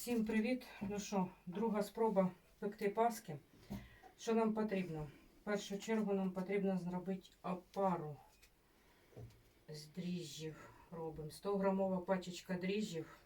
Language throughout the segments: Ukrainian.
всім привіт. Ну що, друга спроба пекти паски. Що нам потрібно? В першу чергу нам потрібно зробити опару з дріжджів. Робимо 100 грамова пачечка дріжджів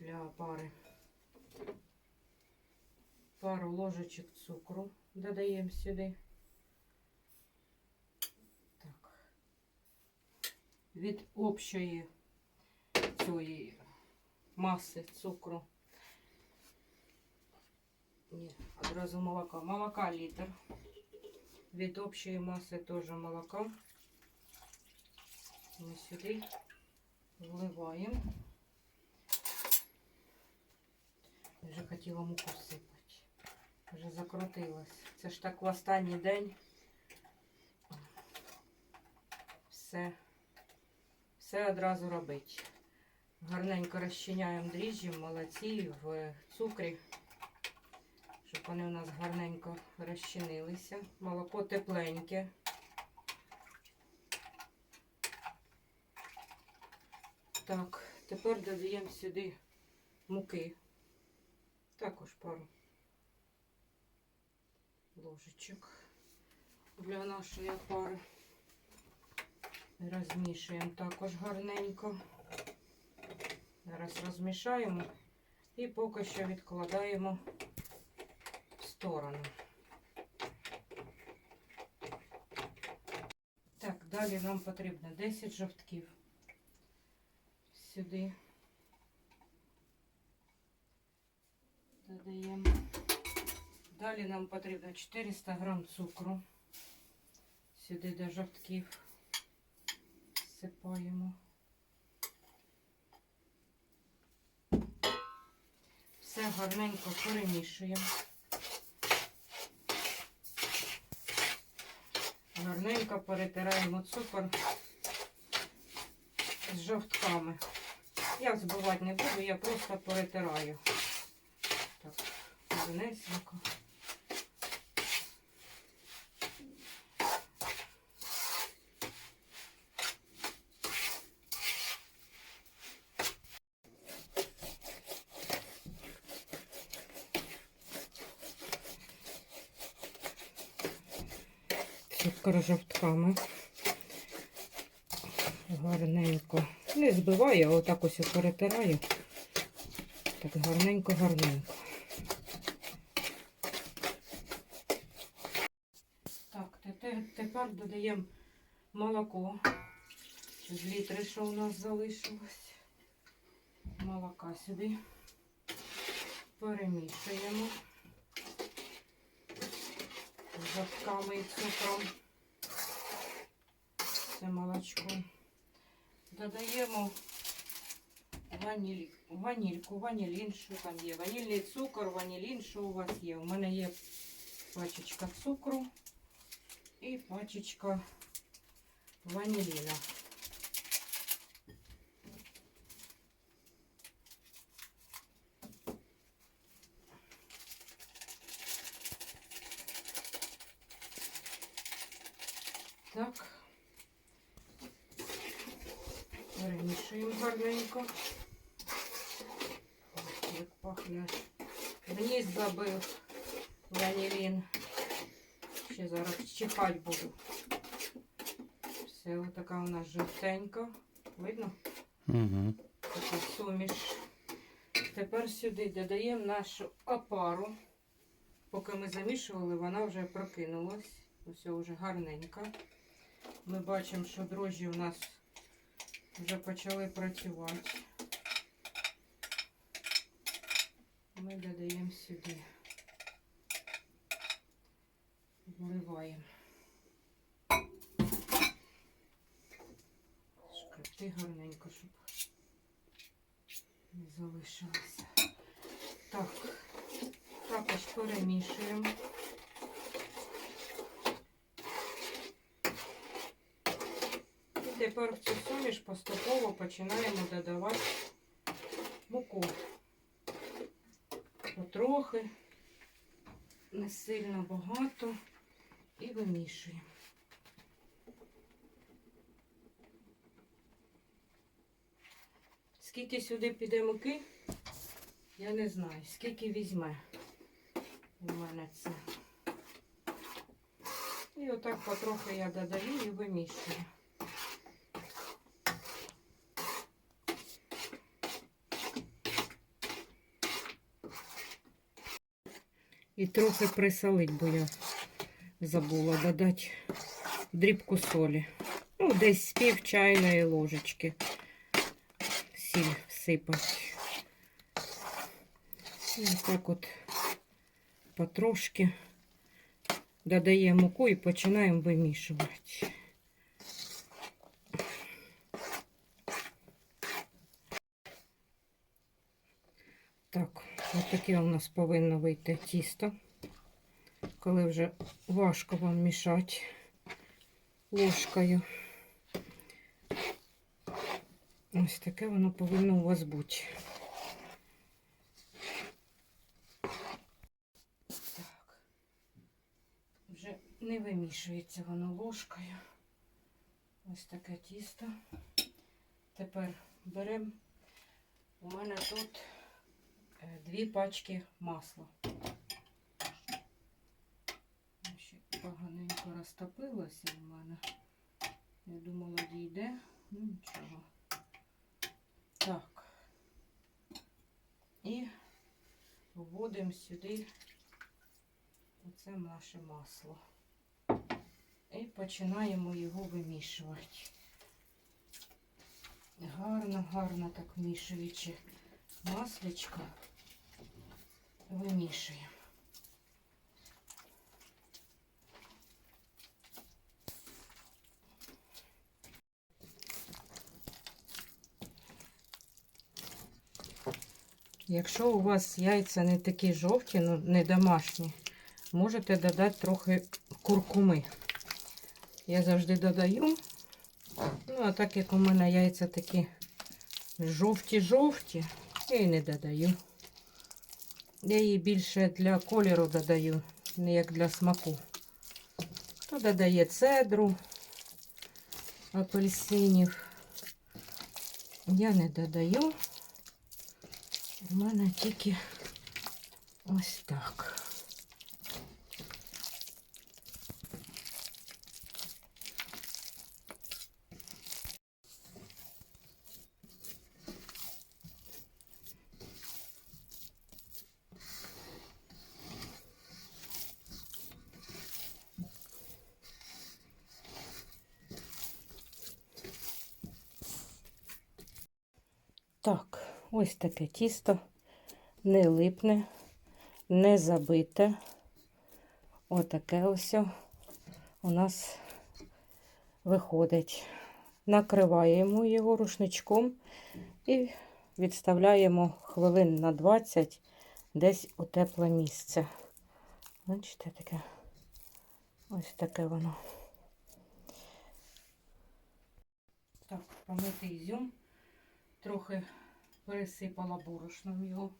для опари. Пару ложечок цукру додаємо сюди. Так. Від общої цієї маси цукру. Ні, одразу молока. Молока літр. Від общої маси теж молока. Ми сюди вливаємо. Вже хотіла муку сипати. Вже закрутилась. Це ж так в останній день. Все. Все одразу робить. Гарненько розчиняємо дріжджі в молоці, в цукрі, щоб вони у нас гарненько розчинилися. Молоко тепленьке. Так, тепер додаємо сюди муки. Також пару ложечок для нашої пари. Розмішуємо також гарненько. Зараз розмішаємо і поки що відкладаємо в сторону. Так, далі нам потрібно 10 жовтків сюди. Додаємо. Далі нам потрібно 400 грам цукру. Сюди до жовтків всипаємо. Все гарненько перемішуємо. Гарненько перетираємо цукор з жовтками. Я взбивати не буду, я просто перетираю. Так, гарнесенько. Цукор жовтками. Гарненько. Не збиваю, а отак ось перетираю. Так гарненько-гарненько. Так, тепер додаємо молоко. З літри, що у нас залишилось. Молока сюди. Перемішуємо з і цукром. Це молочко. Додаємо ваніль, ванільку, ванілін, що там є. Ванільний цукор, ванілін, що у вас є. У мене є пачечка цукру і пачечка ваніліна. Так. Гарненько. Як пахне. Вниз забив ванілін. Ще зараз чихать буду. Все, отака у нас жовтенька. Видно? Угу. Така суміш. Тепер сюди додаємо нашу опару. Поки ми замішували, вона вже прокинулась. Ось вже гарненька. Ми бачимо, що дрожжі у нас вже почали працювати. Ми додаємо сюди. Вливаємо. Шкребти гарненько, щоб не залишилося. Так, також перемішуємо. І тепер в цю суміш поступово починаємо додавати муку. Потрохи, не сильно багато і вимішуємо. Скільки сюди піде муки, я не знаю. Скільки візьме у мене це. І отак потрохи я додаю і вимішую. І трохи присолить, бо я забула додати дрібку солі. Ну, десь з пів чайної ложечки. Сіль всипать. І так от потрошки додаємо муку і починаємо вимішувати. Так, ось таке у нас повинно вийти тісто, коли вже важко вам мішати ложкою. Ось таке воно повинно у вас бути. Так. Вже не вимішується воно ложкою. Ось таке тісто. Тепер беремо. У мене тут дві пачки масла. Ще поганенько розтопилося у мене. Я думала, дійде. Ну нічого. Так. І вводимо сюди оце наше масло. І починаємо його вимішувати. Гарно, гарно так вмішуючи маслечко, вимішуємо. Якщо у вас яйця не такі жовті, ну не домашні, можете додати трохи куркуми. Я завжди додаю. Ну, а так як у мене яйця такі жовті-жовті, я і не додаю. Я її більше для кольору додаю, не як для смаку. Хто додає цедру, апельсинів. Я не додаю. У мене тільки ось так. Так, ось таке тісто не липне, не забите. Отаке ось у нас виходить. Накриваємо його рушничком і відставляємо хвилин на 20 десь у тепле місце. Бачите, таке ось таке воно. Так, помитий ізюм. Трохи пересипала борошном його.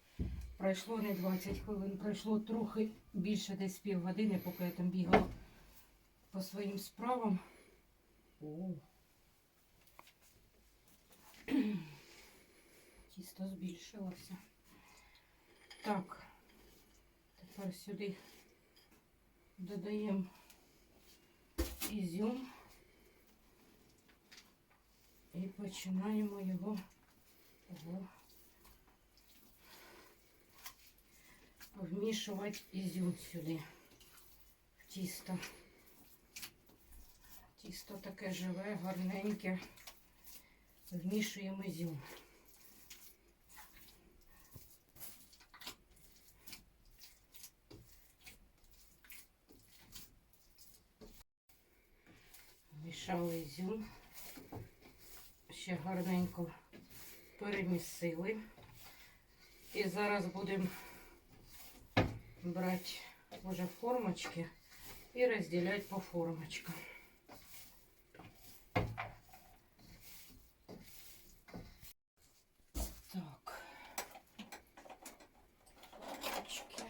Пройшло не 20 хвилин, пройшло трохи більше десь півгодини, поки я там бігала по своїм справам. О. Тісто збільшилося. Так, тепер сюди додаємо ізюм і починаємо його Ого. вмішувати ізюм сюди в тісто. Тісто таке живе, гарненьке. Вмішуємо ізюм. Вмішали ізюм. Ще гарненько перемісили. І зараз будемо брати вже формочки і розділяти по формочкам. Так. Формочки.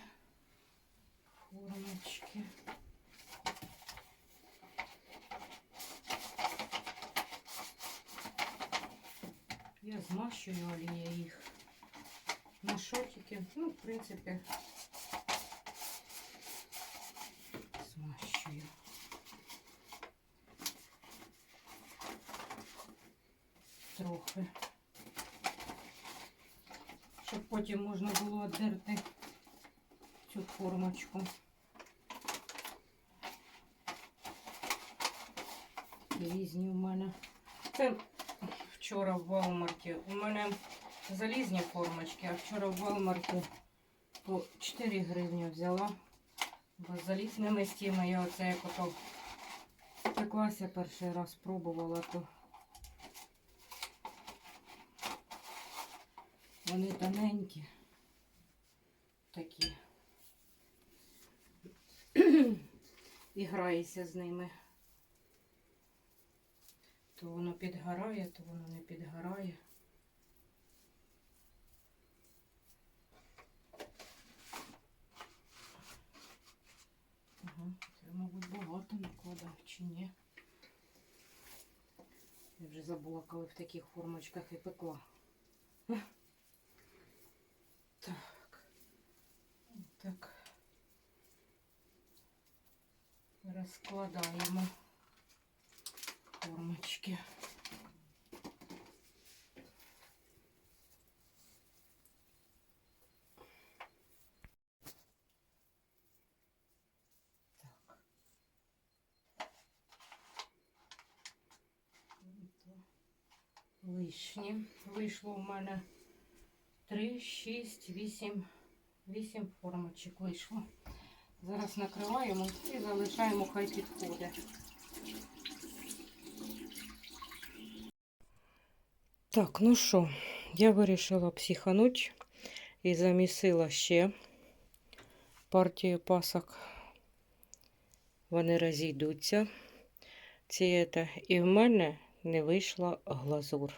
Формочки. Я змащую олією їх. На шотики, ну, в принципі, змащую. Трохи. Щоб потім можна було одерти цю формочку. Різні у мене. Це вчора в Walmart. У мене залізні формочки, а вчора в Walmart по 4 гривні взяла. Бо залізними стіми я оце як ото спеклася перший раз пробувала, то вони тоненькі такі. І граєшся з ними. То воно підгорає, то воно не підгорає. Ага, це, мабуть, багато накладав чи ні. Я вже забула, коли в таких формочках і пекла. Так. Так. Розкладаємо формочки. Так. Лишні. Вийшло в мене 3, 6, 8, 8 формочок вийшло. Зараз накриваємо і залишаємо, хай підходить. Так, ну що, я вирішила психануть і замісила ще партію пасок. Вони розійдуться. Ці ета. І в мене не вийшла глазур.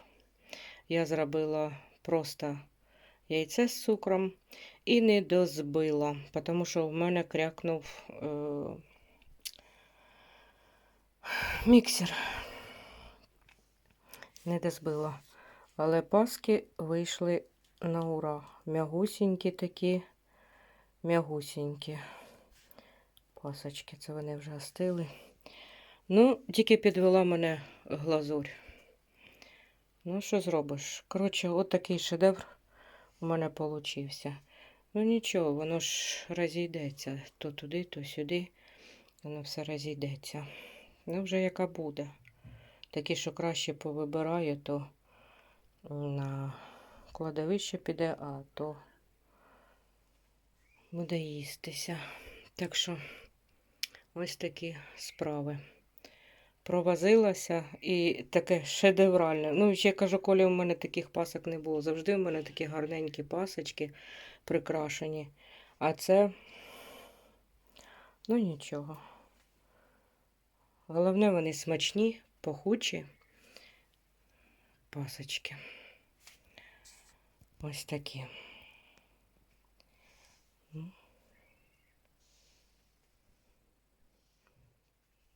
Я зробила просто яйце з цукром і не дозбила, тому що в мене крякнув е, міксер. Не дозбила. Але паски вийшли на ура. Мягусінькі такі, мягусінькі. Пасочки, це вони вже остили. Ну, тільки підвела мене глазурь. Ну, що зробиш? Коротше, от такий шедевр у мене получився. Ну нічого, воно ж розійдеться. То туди, то сюди. Воно все розійдеться. Ну, вже яка буде. Такі, що краще повибираю, то на кладовище піде, а то буде їстися. Так що ось такі справи. Провозилася і таке шедевральне. Ну, ще кажу, коли у мене таких пасок не було. Завжди у мене такі гарненькі пасочки прикрашені. А це, ну нічого. Головне, вони смачні, пахучі пасочки. Ось такі. Ну.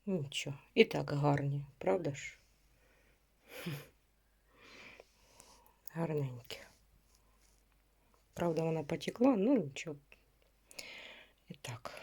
Нічого. І так гарні, правда ж? Гарненькі. Правда, вона потекла, ну нічого. І так.